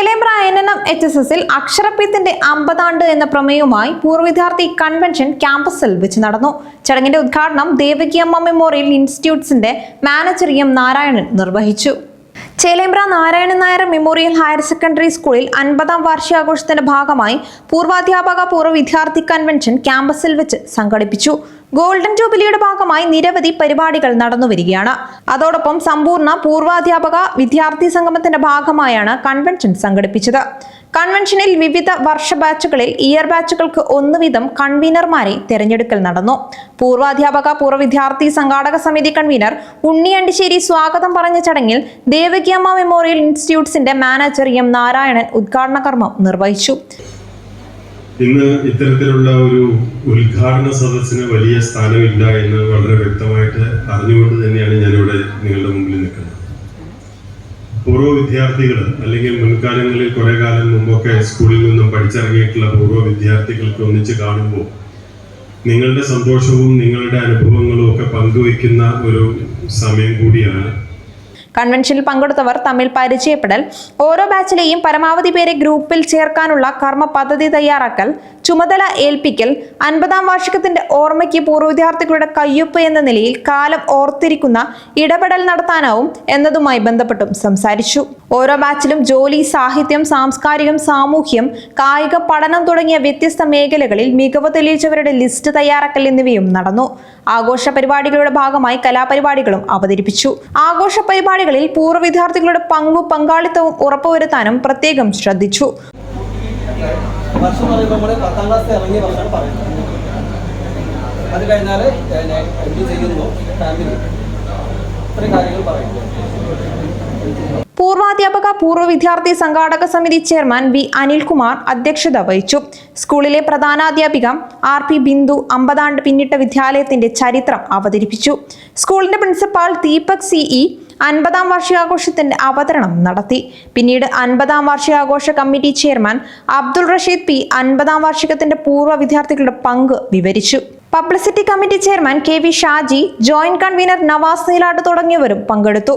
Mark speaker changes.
Speaker 1: പതിനെണ്ണം H S എസിൽ അക്ഷരപ്യത്തിന്റെ അമ്പതാണ്ട് എന്ന പ്രമേയവുമായി പൂർവ വിദ്യാർത്ഥി കൺവെൻഷൻ ക്യാമ്പസിൽ വെച്ച് നടന്നു. ചടങ്ങിന്റെ ഉദ്ഘാടനം ദേവകിയമ്മ മെമ്മോറിയൽ ഇൻസ്റ്റിറ്റ്യൂട്ട്സിന്റെ മാനേജർ എം നാരായണൻ നിർവഹിച്ചു. Chelembra Narayanan Nair memorial higher secondary സ്കൂളിൽ അൻപതാം വാർഷികാഘോഷത്തിന്റെ ഭാഗമായി പൂർവാധ്യാപക പൂർവ വിദ്യാർത്ഥി കൺവെൻഷൻ ക്യാമ്പസിൽ വെച്ച് സംഘടിപ്പിച്ചു. ഗോൾഡൻ ജൂബിലിയുടെ ഭാഗമായി നിരവധി പരിപാടികൾ നടന്നുവരികയാണ് അതോടൊപ്പം സമ്പൂർണ പൂർവാധ്യാപക വിദ്യാർത്ഥി സംഗമത്തിന്റെ ഭാഗമായാണ് കൺവെൻഷൻ സംഘടിപ്പിച്ചത്. കൺവെൻഷനിൽ വിവിധ വർഷ ബാച്ചുകളിൽ ഇയർ ബാച്ചുകൾക്ക് ഒന്ന് വീതം കൺവീനർമാരെ തിരഞ്ഞെടുക്കൽ നടന്നു. പൂർവാധ്യാപക പൂർവ വിദ്യാർത്ഥി സംഘാടക സമിതി കൺവീനർ ഉണ്ണിയണ്ടിശ്ശേരി സ്വാഗതം പറഞ്ഞ ചടങ്ങിൽ ദേവകിയമ്മ മെമ്മോറിയൽ ഇൻസ്റ്റിറ്റ്യൂട്ട്സിന്റെ മാനേജർ എം നാരായണൻ ഉദ്ഘാടന കർമ്മം നിർവഹിച്ചു.
Speaker 2: ഇന്ന് ഇത്തരത്തിലുള്ള ഒരു ഉദ്ഘാടന സദസ്സിന് വലിയ സ്ഥാനമില്ല എന്ന് വളരെ വ്യക്തമായിട്ട് അറിഞ്ഞുകൊണ്ട് തന്നെയാണ് ഞാനിവിടെ നിങ്ങളുടെ മുമ്പിൽ നിൽക്കുന്നത് പൂർവ വിദ്യാർത്ഥികൾ അല്ലെങ്കിൽ മുൻകാലങ്ങളിൽ കുറെ കാലം മുമ്പൊക്കെ സ്കൂളിൽ നിന്നും പഠിച്ചിറങ്ങിയിട്ടുള്ള പൂർവ വിദ്യാർത്ഥികൾക്ക് ഒന്നിച്ച് കാണുമ്പോൾ നിങ്ങളുടെ സന്തോഷവും നിങ്ങളുടെ അനുഭവങ്ങളും ഒക്കെ പങ്കുവയ്ക്കുന്ന ഒരു സമയം കൂടിയാണ്
Speaker 1: കൺവെൻഷനിൽ പങ്കെടുത്തവർ തമ്മിൽ പരിചയപ്പെടൽ ഓരോ ബാച്ചിലെയും പരമാവധി പേരെ ഗ്രൂപ്പിൽ ചേർക്കാനുള്ള കർമ്മ പദ്ധതി തയ്യാറാക്കൽ ചുമതല ഏൽപ്പിക്കൽ അൻപതാം വാർഷികത്തിന്റെ ഓർമ്മയ്ക്ക് പൂർവ വിദ്യാർത്ഥികളുടെ കയ്യൊപ്പ് എന്ന നിലയിൽ കാലം ഓർത്തിരിക്കുന്ന ഇടപെടൽ നടത്താനാവും എന്നതുമായി ബന്ധപ്പെട്ടും സംസാരിച്ചു. ഓരോ ബാച്ചിലും ജോലി സാഹിത്യം സാംസ്കാരികം സാമൂഹ്യം കായിക പഠനം തുടങ്ങിയ വ്യത്യസ്ത മേഖലകളിൽ മികവ് തെളിയിച്ചവരുടെ ലിസ്റ്റ് തയ്യാറാക്കൽ എന്നിവയും നടന്നു. ആഘോഷ പരിപാടികളുടെ ഭാഗമായി കലാപരിപാടികളും അവതരിപ്പിച്ചു. ആഘോഷ പരിപാടികളിൽ പൂർവ വിദ്യാർത്ഥികളുടെ പങ്കു പങ്കാളിത്തവും ഉറപ്പുവരുത്താനും പ്രത്യേകം ശ്രദ്ധിച്ചു.
Speaker 3: വർഷം പറയുമ്പോൾ നമ്മൾ പത്താം ക്ലാസ് ഇറങ്ങിയ വർഷമാണ് പറയുന്നത്. അത് കഴിഞ്ഞാൽ എന്ത് ചെയ്യുന്നു ഫാമിലി ഇത്രയും കാര്യങ്ങൾ പറയുന്നു.
Speaker 1: പൂർവാധ്യാപക പൂർവ വിദ്യാർത്ഥി സംഘാടക സമിതി ചെയർമാൻ വി അനിൽകുമാർ അധ്യക്ഷത വഹിച്ചു. സ്കൂളിലെ പ്രധാനാധ്യാപിക ആർ പി ബിന്ദു അമ്പതാണ്ട് പിന്നിട്ട വിദ്യാലയത്തിന്റെ ചരിത്രം അവതരിപ്പിച്ചു. സ്കൂളിന്റെ പ്രിൻസിപ്പാൾ ദീപക് സിഇ അൻപതാം വാർഷികാഘോഷത്തിന്റെ അവതരണം നടത്തി. പിന്നീട് അൻപതാം വാർഷികാഘോഷ committee chairman Abdul Rasheed P അൻപതാം വാർഷികത്തിന്റെ പൂർവ വിദ്യാർത്ഥികളുടെ പങ്ക് വിവരിച്ചു. Publicity committee chairman K V Shaji joint convener Navas Neelat തുടങ്ങിയവരും പങ്കെടുത്തു.